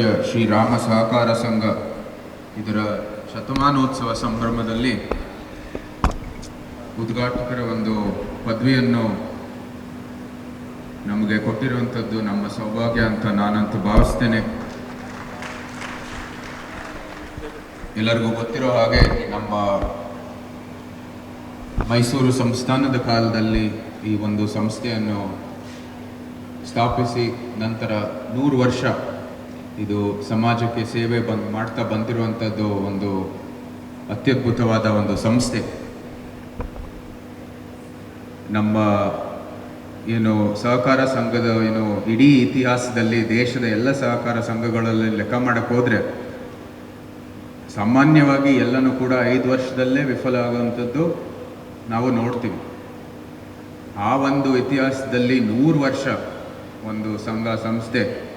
ಸದಸ್ಯ ಶ್ರೀರಾಮ ಸಹಕಾರ ಸಂಘ ಇದರ ಶತಮಾನೋತ್ಸವ ಸಂಭ್ರಮದಲ್ಲಿ ಉದ್ಘಾಟಕರ ಒಂದು ಪದವಿಯನ್ನು ನಮಗೆ ಕೊಟ್ಟಿರುವಂಥದ್ದು ನಮ್ಮ ಸೌಭಾಗ್ಯ ಅಂತ ನಾನಂತೂ ಭಾವಿಸ್ತೇನೆ. ಎಲ್ಲರಿಗೂ ಗೊತ್ತಿರೋ ಹಾಗೆ ನಮ್ಮ ಮೈಸೂರು ಸಂಸ್ಥಾನದ ಕಾಲದಲ್ಲಿ ಈ ಒಂದು ಸಂಸ್ಥೆಯನ್ನು ಸ್ಥಾಪಿಸಿ ನಂತರ ನೂರು ವರ್ಷ ಇದು ಸಮಾಜಕ್ಕೆ ಸೇವೆ ಬಂದು, ಮಾಡ್ತಾ ಬಂದಿರುವಂಥದ್ದು ಒಂದು ಅತ್ಯದ್ಭುತವಾದ ಒಂದು ಸಂಸ್ಥೆ. ನಮ್ಮ ಏನು ಸಹಕಾರ ಸಂಘದ ಏನು ಇಡೀ ಇತಿಹಾಸದಲ್ಲಿ ದೇಶದ ಎಲ್ಲ ಸಹಕಾರ ಸಂಘಗಳಲ್ಲಿ ಲೆಕ್ಕ ಮಾಡಕ್ಕೆ ಹೋದರೆ ಸಾಮಾನ್ಯವಾಗಿ ಎಲ್ಲನೂ ಕೂಡ ಐದು ವರ್ಷದಲ್ಲೇ ವಿಫಲ ಆಗುವಂಥದ್ದು ನಾವು ನೋಡ್ತೀವಿ. ಆ ಒಂದು ಇತಿಹಾಸದಲ್ಲಿ ನೂರು ವರ್ಷ ಒಂದು ಸಂಘ, ಸಂಸ್ಥೆ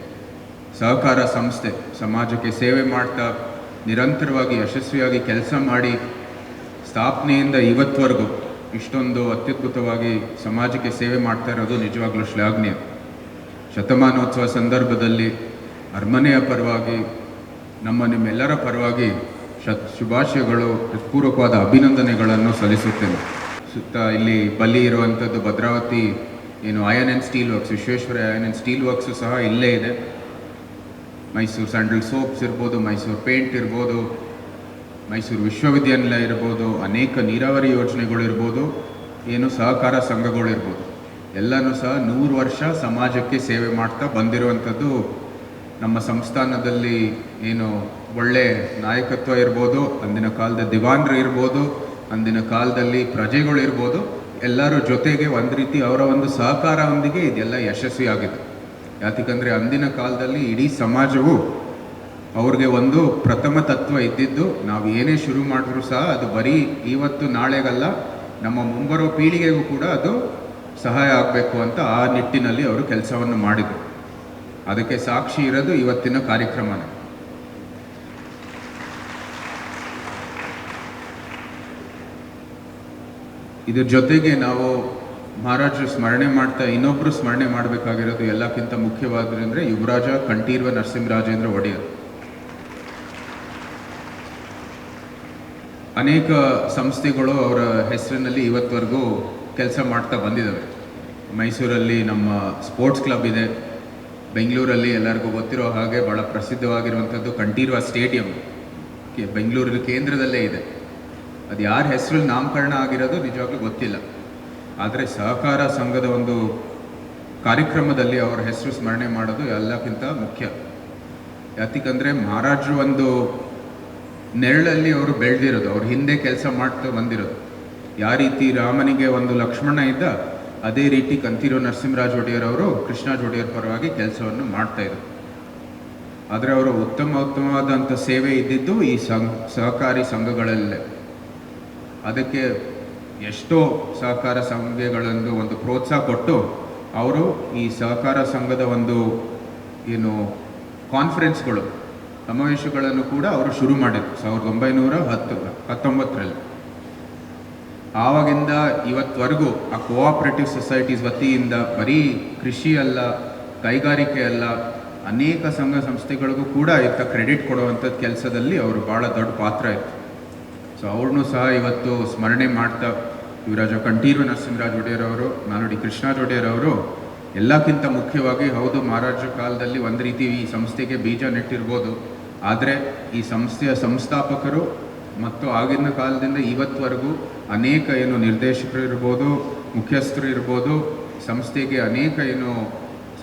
ಸಹಕಾರ ಸಂಸ್ಥೆ ಸಮಾಜಕ್ಕೆ ಸೇವೆ ಮಾಡ್ತಾ ನಿರಂತರವಾಗಿ ಯಶಸ್ವಿಯಾಗಿ ಕೆಲಸ ಮಾಡಿ ಸ್ಥಾಪನೆಯಿಂದ ಇವತ್ತವರೆಗೂ ಇಷ್ಟೊಂದು ಅತ್ಯದ್ಭುತವಾಗಿ ಸಮಾಜಕ್ಕೆ ಸೇವೆ ಮಾಡ್ತಾ ಇರೋದು ನಿಜವಾಗ್ಲೂ ಶ್ಲಾಘನೀಯ. ಶತಮಾನೋತ್ಸವ ಸಂದರ್ಭದಲ್ಲಿ ಅರಮನೆಯ ಪರವಾಗಿ, ನಮ್ಮ ನಿಮ್ಮೆಲ್ಲರ ಪರವಾಗಿ ಶತ್ ಶುಭಾಶಯಗಳು, ಹೃತ್ಪೂರ್ವಕವಾದ ಅಭಿನಂದನೆಗಳನ್ನು ಸಲ್ಲಿಸುತ್ತೇನೆ. ಸುತ್ತ ಇಲ್ಲಿ ಬಲಿ ಇರುವಂಥದ್ದು ಭದ್ರಾವತಿ, ಏನು ಆಯನ್ ಆ್ಯಂಡ್ ಸ್ಟೀಲ್ ವರ್ಕ್ಸ್ ವಿಶ್ವೇಶ್ವರ ಆಯನ್ ಆ್ಯಂಡ್ ಸ್ಟೀಲ್ ವರ್ಕ್ಸು ಸಹ ಇಲ್ಲೇ ಇದೆ. ಮೈಸೂರು ಸ್ಯಾಂಡಲ್ ಸೋಪ್ಸ್ ಇರ್ಬೋದು, ಮೈಸೂರು ಪೇಂಟ್ ಇರ್ಬೋದು, ಮೈಸೂರು ವಿಶ್ವವಿದ್ಯಾನಿಲಯ ಇರ್ಬೋದು, ಅನೇಕ ನೀರಾವರಿ ಯೋಜನೆಗಳು ಇರ್ಬೋದು, ಏನು ಸಹಕಾರ ಸಂಘಗಳು ಇರ್ಬೋದು. ಎಲ್ಲನೂ ಸಹ ನೂರು ವರ್ಷ ಸಮಾಜಕ್ಕೆ ಸೇವೆ ಮಾಡ್ತಾ ಬಂದಿರುವಂಥದ್ದು ನಮ್ಮ ಸಂಸ್ಥಾನದಲ್ಲಿ ಏನು ಒಳ್ಳೆ ನಾಯಕತ್ವ ಇರ್ಬೋದು, ಅಂದಿನ ಕಾಲದ ದಿವಾನ್ರು ಇರ್ಬೋದು, ಅಂದಿನ ಕಾಲದಲ್ಲಿ ಪ್ರಜೆಗಳು ಇರ್ಬೋದು, ಎಲ್ಲರ ಜೊತೆಗೆ ಒಂದು ರೀತಿ ಅವರ ಒಂದು ಸಹಕಾರದೊಂದಿಗೆ ಇದೆಲ್ಲ ಯಶಸ್ವಿಯಾಗಿದೆ. ಯಾಕಂದರೆ ಅಂದಿನ ಕಾಲದಲ್ಲಿ ಇಡೀ ಸಮಾಜವು ಅವ್ರಿಗೆ ಒಂದು ಪ್ರಥಮ ತತ್ವ ಇದ್ದಿದ್ದು, ನಾವು ಏನೇ ಶುರು ಮಾಡಿದ್ರು ಸಹ ಅದು ಬರೀ ಇವತ್ತು ನಾಳೆಗಲ್ಲ, ನಮ್ಮ ಮುಂಬರೋ ಪೀಳಿಗೆಗೂ ಕೂಡ ಅದು ಸಹಾಯ ಆಗಬೇಕು ಅಂತ ಆ ನಿಟ್ಟಿನಲ್ಲಿ ಅವರು ಕೆಲಸವನ್ನು ಮಾಡಿದರು. ಅದಕ್ಕೆ ಸಾಕ್ಷಿ ಇರೋದು ಇವತ್ತಿನ ಕಾರ್ಯಕ್ರಮನೇ. ಇದ್ರ ಜೊತೆಗೆ ನಾವು ಮಹಾರಾಜರು ಸ್ಮರಣೆ ಮಾಡ್ತಾ ಇನ್ನೊಬ್ಬರು ಸ್ಮರಣೆ ಮಾಡಬೇಕಾಗಿರೋದು ಎಲ್ಲಕ್ಕಿಂತ ಮುಖ್ಯವಾದ್ರಿಂದ ಯುವರಾಜ, ಕಂಠೀರ್ವ ನರಸಿಂಹರಾಜೇಂದ್ರ ಒಡೆಯರ್. ಅನೇಕ ಸಂಸ್ಥೆಗಳು ಅವರ ಹೆಸರಿನಲ್ಲಿ ಇವತ್ತವರೆಗೂ ಕೆಲಸ ಮಾಡ್ತಾ ಬಂದಿದ್ದಾವೆ ಮೈಸೂರಲ್ಲಿ ನಮ್ಮ ಸ್ಪೋರ್ಟ್ಸ್ ಕ್ಲಬ್ ಇದೆ. ಬೆಂಗಳೂರಲ್ಲಿ ಎಲ್ಲರಿಗೂ ಗೊತ್ತಿರೋ ಹಾಗೆ ಭಾಳ ಪ್ರಸಿದ್ಧವಾಗಿರುವಂಥದ್ದು ಕಂಠೀರ್ವ ಸ್ಟೇಡಿಯಂ. ಬೆಂಗಳೂರಲ್ಲಿ ಕೇಂದ್ರದಲ್ಲೇ ಇದೆ. ಅದು ಯಾರ ಹೆಸರಲ್ಲಿ ನಾಮಕರಣ ಆಗಿರೋದು ನಿಜವಾಗ್ಲೂ ಗೊತ್ತಿಲ್ಲ. ಆದರೆ ಸಹಕಾರ ಸಂಘದ ಒಂದು ಕಾರ್ಯಕ್ರಮದಲ್ಲಿ ಅವರ ಹೆಸರು ಸ್ಮರಣೆ ಮಾಡೋದು ಎಲ್ಲಕ್ಕಿಂತ ಮುಖ್ಯ. ಯಾತಿಕಂದರೆ ಮಹಾರಾಜರು ಒಂದು ನೆರಳಲ್ಲಿ ಅವರು ಬೆಳೆದಿರೋದು, ಅವ್ರ ಹಿಂದೆ ಕೆಲಸ ಮಾಡ್ತಾ ಬಂದಿರೋದು. ಯಾವ ರೀತಿ ರಾಮನಿಗೆ ಒಂದು ಲಕ್ಷ್ಮಣ ಇದ್ದ, ಅದೇ ರೀತಿ ಕಂತಿರೋ ನರಸಿಂಹರಾಜ ಒಡೆಯರ್ ಅವರು ಕೃಷ್ಣಾಜ್ ಒಡೆಯರ್ ಪರವಾಗಿ ಕೆಲಸವನ್ನು ಮಾಡ್ತಾ ಇದ್ರು. ಆದರೆ ಅವರು ಉತ್ತಮ ಉತ್ತಮವಾದಂಥ ಸೇವೆ ಇದ್ದಿದ್ದು ಈ ಸಂಘ, ಸಹಕಾರಿ ಸಂಘಗಳಲ್ಲೇ. ಅದಕ್ಕೆ ಎಷ್ಟೋ ಸಹಕಾರ ಸಂಘಗಳನ್ನು ಒಂದು ಪ್ರೋತ್ಸಾಹ ಕೊಟ್ಟು ಅವರು ಈ ಸಹಕಾರ ಸಂಘದ ಒಂದು ಏನು ಕಾನ್ಫರೆನ್ಸ್ಗಳು ಸಮಾವೇಶಗಳನ್ನು ಕೂಡ ಅವರು ಶುರು ಮಾಡಿದರು ಸಾವಿರದ ಒಂಬೈನೂರ ಹತ್ತು, ಹತ್ತೊಂಬತ್ತರಲ್ಲಿ. ಆವಾಗಿಂದ ಇವತ್ತವರೆಗೂ ಆ ಕೋಆಪರೇಟಿವ್ ಸೊಸೈಟೀಸ್ ವತಿಯಿಂದ ಬರೀ ಕೃಷಿ ಅಲ್ಲ, ಕೈಗಾರಿಕೆ ಅಲ್ಲ, ಅನೇಕ ಸಂಘ ಸಂಸ್ಥೆಗಳಿಗೂ ಕೂಡ ಇತ್ತ ಕ್ರೆಡಿಟ್ ಕೊಡುವಂಥದ್ದು ಕೆಲಸದಲ್ಲಿ ಅವರು ಭಾಳ ದೊಡ್ಡ ಪಾತ್ರ ಇತ್ತು. ಸೊ ಅವ್ರನ್ನೂ ಸಹ ಇವತ್ತು ಸ್ಮರಣೆ ಮಾಡ್ತಾ ಯುವರಾಜ ಕಂಠೀರು ನರಸಿಂಹರಾಜ್ ಒಡೆಯರ್ ಅವರು ನಾನುಡಿ ಕೃಷ್ಣರಾಜ ಒಡೆಯರ್ ಎಲ್ಲಕ್ಕಿಂತ ಮುಖ್ಯವಾಗಿ ಹೌದು, ಮಹಾರಾಜ ಕಾಲದಲ್ಲಿ ಒಂದು ರೀತಿ ಈ ಸಂಸ್ಥೆಗೆ ಬೀಜ ನೆಟ್ಟಿರ್ಬೋದು. ಆದರೆ ಈ ಸಂಸ್ಥೆಯ ಸಂಸ್ಥಾಪಕರು ಮತ್ತು ಆಗಿನ ಕಾಲದಿಂದ ಇವತ್ತುವರೆಗೂ ಅನೇಕ ಏನು ನಿರ್ದೇಶಕರು ಇರ್ಬೋದು, ಮುಖ್ಯಸ್ಥರು ಇರ್ಬೋದು, ಸಂಸ್ಥೆಗೆ ಅನೇಕ ಏನು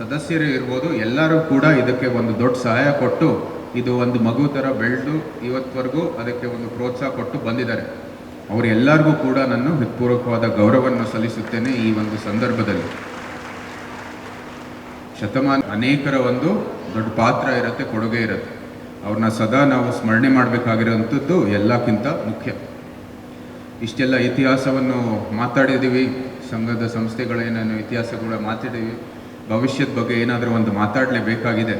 ಸದಸ್ಯರು ಇರ್ಬೋದು, ಎಲ್ಲರೂ ಕೂಡ ಇದಕ್ಕೆ ಒಂದು ದೊಡ್ಡ ಸಹಾಯ ಕೊಟ್ಟು ಇದು ಒಂದು ಮಗು ಥರ ಬೆಳೆದು ಇವತ್ತುವರೆಗೂ ಅದಕ್ಕೆ ಒಂದು ಪ್ರೋತ್ಸಾಹ ಕೊಟ್ಟು ಬಂದಿದ್ದಾರೆ. ಅವರೆಲ್ಲರಿಗೂ ಕೂಡ ನಾನು ಹೃತ್ಪೂರ್ವಕವಾದ ಗೌರವವನ್ನು ಸಲ್ಲಿಸುತ್ತೇನೆ ಈ ಒಂದು ಸಂದರ್ಭದಲ್ಲಿ. ಶತಮಾನ ಅನೇಕರ ಒಂದು ದೊಡ್ಡ ಪಾತ್ರ ಇರುತ್ತೆ, ಕೊಡುಗೆ ಇರುತ್ತೆ. ಅವ್ರನ್ನ ಸದಾ ನಾವು ಸ್ಮರಣೆ ಮಾಡಬೇಕಾಗಿರುವಂಥದ್ದು ಎಲ್ಲಕ್ಕಿಂತ ಮುಖ್ಯ. ಇಷ್ಟೆಲ್ಲ ಇತಿಹಾಸವನ್ನು ಮಾತಾಡಿದ್ದೀವಿ, ಸಂಘದ ಸಂಸ್ಥೆಗಳೇನೇನು ಇತಿಹಾಸ ಇತಿಹಾಸಗಳ ಮಾತಾಡಿದ್ದೀವಿ, ಭವಿಷ್ಯದ ಬಗ್ಗೆ ಏನಾದರೂ ಒಂದು ಮಾತಾಡಲೇಬೇಕಾಗಿದೆ.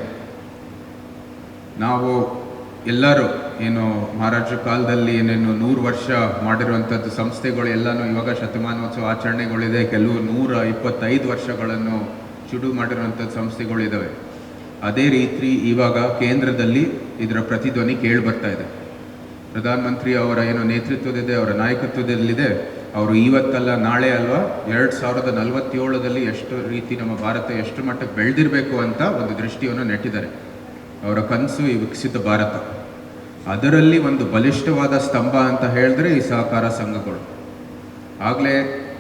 ನಾವು ಎಲ್ಲರೂ ಏನು ಮಹಾರಾಜ ಕಾಲದಲ್ಲಿ ಏನೇನು ನೂರು ವರ್ಷ ಮಾಡಿರುವಂಥದ್ದು ಸಂಸ್ಥೆಗಳು ಎಲ್ಲನೂ ಇವಾಗ ಶತಮಾನೋತ್ಸವ ಆಚರಣೆಗಳಿದೆ. ಕೆಲವು ನೂರ ಇಪ್ಪತ್ತೈದು ವರ್ಷಗಳನ್ನು ಶುರು ಮಾಡಿರುವಂಥದ್ದು ಸಂಸ್ಥೆಗಳಿದ್ದಾವೆ ಅದೇ ರೀತಿ ಇವಾಗ ಕೇಂದ್ರದಲ್ಲಿ ಇದರ ಪ್ರತಿಧ್ವನಿ ಕೇಳಿ ಬರ್ತಾ ಇದೆ. ಪ್ರಧಾನಮಂತ್ರಿ ಅವರ ಏನು ನೇತೃತ್ವದಿದೆ, ಅವರ ನಾಯಕತ್ವದಲ್ಲಿದೆ, ಅವರು ಇವತ್ತಲ್ಲ, ನಾಳೆ ಅಲ್ವಾ? ಎರಡು ಸಾವಿರದ ನಲವತ್ತೇಳರಲ್ಲಿ ಎಷ್ಟು ರೀತಿ ನಮ್ಮ ಭಾರತ ಎಷ್ಟು ಮಟ್ಟಕ್ಕೆ ಬೆಳೆದಿರಬೇಕು ಅಂತ ಒಂದು ದೃಷ್ಟಿಯನ್ನು ನೆಟ್ಟಿದ್ದಾರೆ. ಅವರ ಕನಸು ಈ ವಿಕಸಿತ ಭಾರತ. ಅದರಲ್ಲಿ ಒಂದು ಬಲಿಷ್ಠವಾದ ಸ್ತಂಭ ಅಂತ ಹೇಳಿದ್ರೆ ಈ ಸಹಕಾರ ಸಂಘಗಳು. ಆಗಲೇ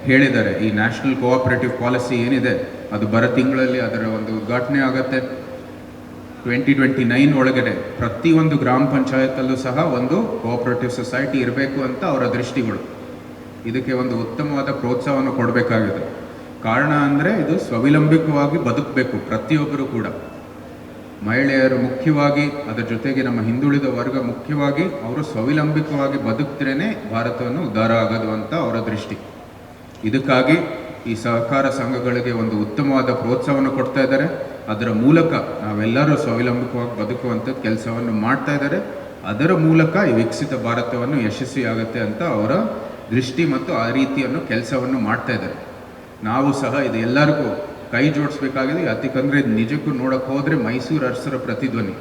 ಹೇಳಿದ್ದಾರೆ, ಈ ನ್ಯಾಷನಲ್ ಕೋಆಪರೇಟಿವ್ ಪಾಲಿಸಿ ಏನಿದೆ, ಅದು ಬರ ತಿಂಗಳಲ್ಲಿ ಅದರ ಒಂದು ಉದ್ಘಾಟನೆ ಆಗತ್ತೆ. ಟ್ವೆಂಟಿ ಟ್ವೆಂಟಿ ನೈನ್ ಒಳಗಡೆ ಪ್ರತಿಯೊಂದು ಗ್ರಾಮ ಪಂಚಾಯತಲ್ಲೂ ಸಹ ಒಂದು ಕೋಆಪರೇಟಿವ್ ಸೊಸೈಟಿ ಇರಬೇಕು ಅಂತ ಅವರ ದೃಷ್ಟಿಗಳು. ಇದಕ್ಕೆ ಒಂದು ಉತ್ತಮವಾದ ಪ್ರೋತ್ಸಾಹವನ್ನು ಕೊಡಬೇಕಾಗಿದೆ. ಕಾರಣ ಅಂದರೆ ಇದು ಸ್ವಾವಲಂಬಿಕವಾಗಿ ಬದುಕಬೇಕು ಪ್ರತಿಯೊಬ್ಬರು ಕೂಡ. ಮಹಿಳೆಯರು ಮುಖ್ಯವಾಗಿ, ಅದರ ಜೊತೆಗೆ ನಮ್ಮ ಹಿಂದುಳಿದ ವರ್ಗ ಮುಖ್ಯವಾಗಿ, ಅವರು ಸ್ವಾವಲಂಬಿಕವಾಗಿ ಬದುಕ್ತಿರೇನೆ ಭಾರತವನ್ನು ಉದ್ಧಾರ ಆಗೋದು ಅಂತ ಅವರ ದೃಷ್ಟಿ. ಇದಕ್ಕಾಗಿ ಈ ಸಹಕಾರ ಸಂಘಗಳಿಗೆ ಒಂದು ಉತ್ತಮವಾದ ಪ್ರೋತ್ಸಾಹವನ್ನು ಕೊಡ್ತಾ ಇದ್ದಾರೆ. ಅದರ ಮೂಲಕ ನಾವೆಲ್ಲರೂ ಸ್ವಾವಲಂಬಿಕವಾಗಿ ಬದುಕುವಂಥದ್ದು ಕೆಲಸವನ್ನು ಮಾಡ್ತಾ ಇದ್ದಾರೆ. ಅದರ ಮೂಲಕ ಈ ವಿಕಸಿತ ಭಾರತವನ್ನು ಯಶಸ್ವಿಯಾಗುತ್ತೆ ಅಂತ ಅವರ ದೃಷ್ಟಿ ಮತ್ತು ಆ ರೀತಿಯನ್ನು ಕೆಲಸವನ್ನು ಮಾಡ್ತಾ ಇದ್ದಾರೆ. ನಾವು ಸಹ ಇದು ಎಲ್ಲರಿಗೂ ಕೈ ಜೋಡಿಸ್ಬೇಕಾಗಿದೆ. ಯಾಕಂದರೆ ನಿಜಕ್ಕೂ ನೋಡಕ್ಕೆ ಹೋದರೆ ಮೈಸೂರು ಅರಸರ ಪ್ರತಿಧ್ವನಿ.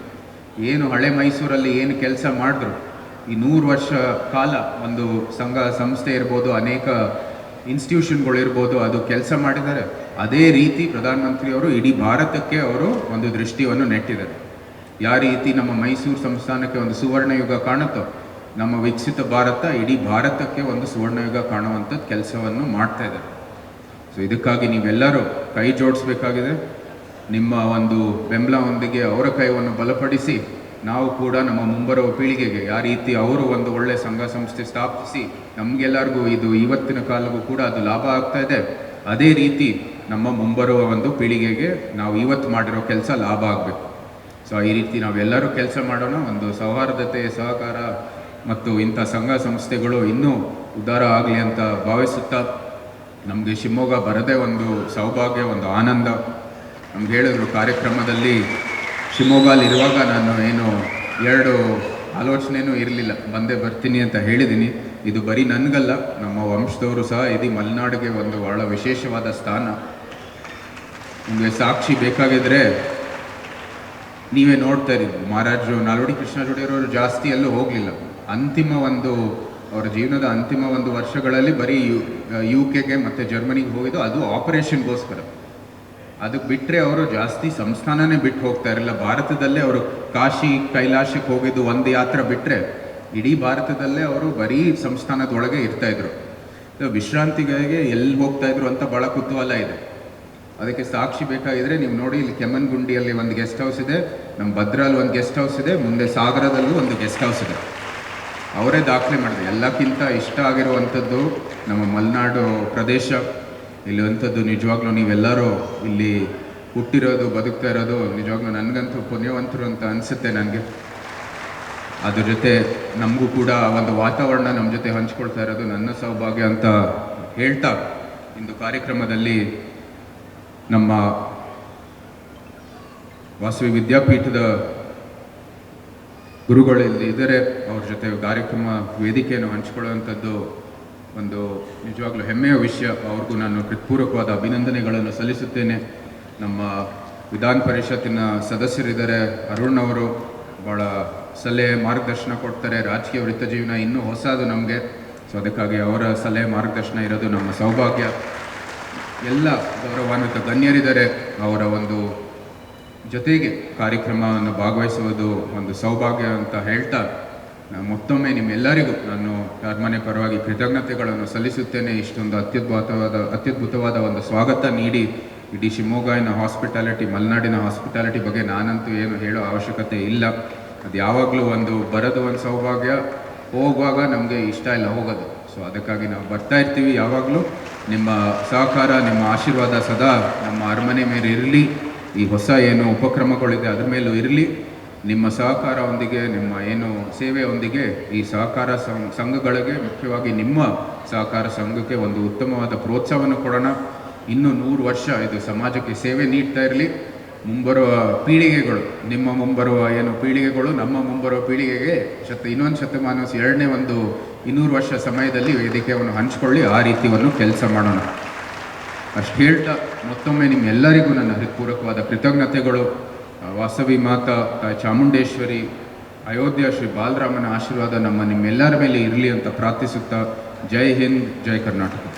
ಏನು ಹಳೆ ಮೈಸೂರಲ್ಲಿ ಏನು ಕೆಲಸ ಮಾಡಿದ್ರು? ಈ ನೂರು ವರ್ಷ ಕಾಲ ಒಂದು ಸಂಘ, ಸಂಸ್ಥೆ ಇರ್ಬೋದು, ಅನೇಕ ಇನ್ಸ್ಟಿಟ್ಯೂಷನ್ಗಳಿರ್ಬೋದು ಅದು ಕೆಲಸ ಮಾಡಿದ್ದಾರೆ. ಅದೇ ರೀತಿ ಪ್ರಧಾನಮಂತ್ರಿಯವರು ಇಡೀ ಭಾರತಕ್ಕೆ ಅವರು ಒಂದು ದೃಷ್ಟಿಯನ್ನು ನೆಟ್ಟಿದ್ದಾರೆ. ಯಾವ ರೀತಿ ನಮ್ಮ ಮೈಸೂರು ಸಂಸ್ಥಾನಕ್ಕೆ ಒಂದು ಸುವರ್ಣ ಯುಗ ಕಾಣುತ್ತೋ, ನಮ್ಮ ವಿಕಸಿತ ಭಾರತ ಇಡೀ ಭಾರತಕ್ಕೆ ಒಂದು ಸುವರ್ಣ ಯುಗ ಕಾಣುವಂಥದ್ದು ಕೆಲಸವನ್ನು ಮಾಡ್ತಾ ಇದ್ದಾರೆ. ಸೊ ಇದಕ್ಕಾಗಿ ನೀವೆಲ್ಲರೂ ಕೈ ಜೋಡಿಸ್ಬೇಕಾಗಿದೆ. ನಿಮ್ಮ ಒಂದು ಬೆಂಬಲವೊಂದಿಗೆ ಅವರ ಕೈವನ್ನು ಬಲಪಡಿಸಿ, ನಾವು ಕೂಡ ನಮ್ಮ ಮುಂಬರುವ ಪೀಳಿಗೆಗೆ ಯಾವ ರೀತಿ ಅವರು ಒಂದು ಒಳ್ಳೆ ಸಂಘ ಸಂಸ್ಥೆ ಸ್ಥಾಪಿಸಿ, ನಮಗೆಲ್ಲರಿಗೂ ಇದು ಇವತ್ತಿನ ಕಾಲಕ್ಕೂ ಕೂಡ ಅದು ಲಾಭ ಆಗ್ತಾ ಇದೆ. ಅದೇ ರೀತಿ ನಮ್ಮ ಮುಂಬರುವ ಒಂದು ಪೀಳಿಗೆಗೆ ನಾವು ಇವತ್ತು ಮಾಡಿರೋ ಕೆಲಸ ಲಾಭ ಆಗಬೇಕು. ಸೊ ಈ ರೀತಿ ನಾವೆಲ್ಲರೂ ಕೆಲಸ ಮಾಡೋಣ. ಒಂದು ಸೌಹಾರ್ದತೆ ಸಹಕಾರ ಮತ್ತು ಇಂಥ ಸಂಘ ಸಂಸ್ಥೆಗಳು ಇನ್ನೂ ಉದ್ಧಾರ ಆಗಲಿ ಅಂತ ಭಾವಿಸುತ್ತಾ ನಮಗೆ ಶಿವಮೊಗ್ಗ ಬರದೇ ಒಂದು ಸೌಭಾಗ್ಯ, ಒಂದು ಆನಂದ. ನಮ್ಗೆ ಹೇಳಿದ್ರು ಕಾರ್ಯಕ್ರಮದಲ್ಲಿ ಶಿವಮೊಗ್ಗಲ್ಲಿ ಇರುವಾಗ ನಾನು ಏನು ಎರಡು ಆಲೋಚನೆಯೂ ಇರಲಿಲ್ಲ. ಬಂದೇ ಬರ್ತೀನಿ ಅಂತ ಹೇಳಿದ್ದೀನಿ. ಇದು ಬರೀ ನನಗಲ್ಲ, ನಮ್ಮ ವಂಶದವರು ಸಹ ಇದು ಮಲೆನಾಡಿಗೆ ಒಂದು ಭಾಳ ವಿಶೇಷವಾದ ಸ್ಥಾನ. ನಿಮಗೆ ಸಾಕ್ಷಿ ಬೇಕಾಗಿದ್ದರೆ ನೀವೇ ನೋಡ್ತಾ ಇದ್ದೀವಿ ಮಹಾರಾಜರು ನಾಲ್ವಡಿ ಕೃಷ್ಣ ಜೋಡಿಯವರು ಜಾಸ್ತಿ ಎಲ್ಲೂ ಹೋಗಲಿಲ್ಲ. ಅಂತಿಮ ಒಂದು ಅವರ ಜೀವನದ ಅಂತಿಮ ಒಂದು ವರ್ಷಗಳಲ್ಲಿ ಬರೀ ಯು ಯು ಕೆಗೆ ಮತ್ತು ಜರ್ಮನಿಗೆ ಹೋಗಿದ್ದು ಅದು ಆಪರೇಷನ್ಗೋಸ್ಕರ ಅದಕ್ಕೆ ಬಿಟ್ಟರೆ ಅವರು ಜಾಸ್ತಿ ಸಂಸ್ಥಾನನೇ ಬಿಟ್ಟು ಹೋಗ್ತಾ ಇರಲಿಲ್ಲ. ಭಾರತದಲ್ಲೇ ಅವರು ಕಾಶಿ ಕೈಲಾಶಕ್ಕೆ ಹೋಗಿದ್ದು ಒಂದು ಯಾತ್ರೆ ಬಿಟ್ಟರೆ ಇಡೀ ಭಾರತದಲ್ಲೇ ಅವರು ಬರೀ ಸಂಸ್ಥಾನದೊಳಗೆ ಇರ್ತಾಯಿದ್ರು ವಿಶ್ರಾಂತಿಗಳಿಗೆ ಎಲ್ಲಿ ಹೋಗ್ತಾ ಇದ್ರು ಅಂತ ಭಾಳ ಕುತೂಹಲ ಇದೆ. ಅದಕ್ಕೆ ಸಾಕ್ಷಿ ಬೇಕಾಗಿದ್ರೆ ನೀವು ನೋಡಿ, ಇಲ್ಲಿ ಕೆಮ್ಮನ್ಗುಂಡಿಯಲ್ಲಿ ಒಂದು ಗೆಸ್ಟ್ ಹೌಸ್ ಇದೆ, ನಮ್ಮ ಭದ್ರಲ್ಲಿ ಒಂದು ಗೆಸ್ಟ್ ಹೌಸ್ ಇದೆ, ಮುಂದೆ ಸಾಗರದಲ್ಲೂ ಒಂದು ಗೆಸ್ಟ್ ಹೌಸ್ ಇದೆ. ಅವರೇ ದಾಖಲೆ ಮಾಡಿದೆ ಎಲ್ಲಕ್ಕಿಂತ ಇಷ್ಟ ಆಗಿರುವಂಥದ್ದು ನಮ್ಮ ಮಲೆನಾಡು ಪ್ರದೇಶ. ಇಲ್ಲಿವಂಥದ್ದು ನಿಜವಾಗ್ಲೂ ನೀವೆಲ್ಲರೂ ಇಲ್ಲಿ ಹುಟ್ಟಿರೋದು, ಬದುಕ್ತಾ ಇರೋದು ನಿಜವಾಗ್ಲೂ ನನಗಂತೂ ಪುಣ್ಯವಂತರು ಅಂತ ಅನಿಸುತ್ತೆ ನನಗೆ. ಅದ್ರ ಜೊತೆ ನಮಗೂ ಕೂಡ ಒಂದು ವಾತಾವರಣ ನಮ್ಮ ಜೊತೆ ಹಂಚ್ಕೊಳ್ತಾ ಇರೋದು ನನ್ನ ಸೌಭಾಗ್ಯ ಅಂತ ಹೇಳ್ತಾ ಇಂದು ಕಾರ್ಯಕ್ರಮದಲ್ಲಿ ನಮ್ಮ ವಾಸವಿ ವಿದ್ಯಾಪೀಠದ ಗುರುಗಳು ಇಲ್ಲಿ ಇದ್ದಾರೆ. ಅವ್ರ ಜೊತೆ ಕಾರ್ಯಕ್ರಮ, ವೇದಿಕೆಯನ್ನು ಹಂಚಿಕೊಳ್ಳುವಂಥದ್ದು ಒಂದು ನಿಜವಾಗ್ಲೂ ಹೆಮ್ಮೆಯ ವಿಷಯ. ಅವ್ರಿಗೂ ನಾನು ಹೃತ್ಪೂರ್ವಕವಾದ ಅಭಿನಂದನೆಗಳನ್ನು ಸಲ್ಲಿಸುತ್ತೇನೆ. ನಮ್ಮ ವಿಧಾನ ಪರಿಷತ್ತಿನ ಸದಸ್ಯರಿದ್ದಾರೆ. ಅರುಣ್ ಅವರು ಭಾಳ ಸಲಹೆ ಮಾರ್ಗದರ್ಶನ ಕೊಡ್ತಾರೆ. ರಾಜಕೀಯ ವೃತ್ತ ಜೀವನ ಇನ್ನೂ ಹೊಸದು ನಮಗೆ. ಸೊ ಅದಕ್ಕಾಗಿ ಅವರ ಸಲಹೆ ಮಾರ್ಗದರ್ಶನ ಇರೋದು ನಮ್ಮ ಸೌಭಾಗ್ಯ. ಎಲ್ಲ ಗೌರವಾನ್ವಿತ ಗಣ್ಯರಿದ್ದಾರೆ. ಅವರ ಒಂದು ಜೊತೆಗೆ ಕಾರ್ಯಕ್ರಮವನ್ನು ಭಾಗವಹಿಸುವುದು ಒಂದು ಸೌಭಾಗ್ಯ ಅಂತ ಹೇಳ್ತಾ ನಾನು ಮತ್ತೊಮ್ಮೆ ನಿಮ್ಮೆಲ್ಲರಿಗೂ ನಾನು ಅರಮನೆ ಪರವಾಗಿ ಕೃತಜ್ಞತೆಗಳನ್ನು ಸಲ್ಲಿಸುತ್ತೇನೆ. ಇಷ್ಟೊಂದು ಅತ್ಯದ್ಭುತವಾದ ಅತ್ಯದ್ಭುತವಾದ ಒಂದು ಸ್ವಾಗತ ನೀಡಿ ಇಡೀ ಶಿವಮೊಗ್ಗಿನ ಹಾಸ್ಪಿಟಾಲಿಟಿ, ಮಲೆನಾಡಿನ ಹಾಸ್ಪಿಟಾಲಿಟಿ ಬಗ್ಗೆ ನಾನಂತೂ ಏನು ಹೇಳೋ ಅವಶ್ಯಕತೆ ಇಲ್ಲ. ಅದು ಯಾವಾಗಲೂ ಒಂದು ಬರೋದು ಒಂದು ಸೌಭಾಗ್ಯ. ಹೋಗುವಾಗ ನಮಗೆ ಇಷ್ಟ ಇಲ್ಲ ಹೋಗೋದು. ಸೊ ಅದಕ್ಕಾಗಿ ನಾವು ಬರ್ತಾ ಇರ್ತೀವಿ ಯಾವಾಗಲೂ. ನಿಮ್ಮ ಸಹಕಾರ, ನಿಮ್ಮ ಆಶೀರ್ವಾದ ಸದಾ ನಮ್ಮ ಅರಮನೆ ಮೇಲೆ ಇರಲಿ ಈ ಹೊಸ ಏನು ಉಪಕ್ರಮಗಳಿದೆ ಅದರ ಮೇಲೂ ಇರಲಿ. ನಿಮ್ಮ ಸಹಕಾರವೊಂದಿಗೆ, ನಿಮ್ಮ ಏನು ಸೇವೆಯೊಂದಿಗೆ ಈ ಸಹಕಾರ ಸಂಘಗಳಿಗೆ ಮುಖ್ಯವಾಗಿ ನಿಮ್ಮ ಸಹಕಾರ ಸಂಘಕ್ಕೆ ಒಂದು ಉತ್ತಮವಾದ ಪ್ರೋತ್ಸಾಹವನ್ನು ಕೊಡೋಣ. ಇನ್ನೂ ನೂರು ವರ್ಷ ಇದು ಸಮಾಜಕ್ಕೆ ಸೇವೆ ನೀಡ್ತಾ ಇರಲಿ. ಮುಂಬರುವ ಪೀಳಿಗೆಗಳು, ನಿಮ್ಮ ಮುಂಬರುವ ಏನು ಪೀಳಿಗೆಗಳು, ನಮ್ಮ ಮುಂಬರುವ ಪೀಳಿಗೆಗೆ ಶತ, ಇನ್ನೊಂದು ಶತಮಾನ ಎರಡನೇ ಒಂದು ಇನ್ನೂರು ವರ್ಷ ಸಮಯದಲ್ಲಿ ವೇದಿಕೆಯನ್ನು ಹಂಚಿಕೊಳ್ಳಿ. ಆ ರೀತಿ ಒಂದು ಕೆಲಸ ಮಾಡೋಣ. ಅಷ್ಟು ಹೇಳ್ತಾ ಮತ್ತೊಮ್ಮೆ ನಿಮ್ಮೆಲ್ಲರಿಗೂ ನನ್ನ ಹೃತ್ಪೂರ್ವಕವಾದ ಕೃತಜ್ಞತೆಗಳು. ವಾಸವಿ ಮಾತಾ, ತಾಯಿ ಚಾಮುಂಡೇಶ್ವರಿ, ಅಯೋಧ್ಯ ಶ್ರೀ ಬಾಲರಾಮನ ಆಶೀರ್ವಾದ ನಮ್ಮ ನಿಮ್ಮೆಲ್ಲರ ಮೇಲೆ ಇರಲಿ ಅಂತ ಪ್ರಾರ್ಥಿಸುತ್ತಾ, ಜೈ ಹಿಂದ್, ಜೈ ಕರ್ನಾಟಕ.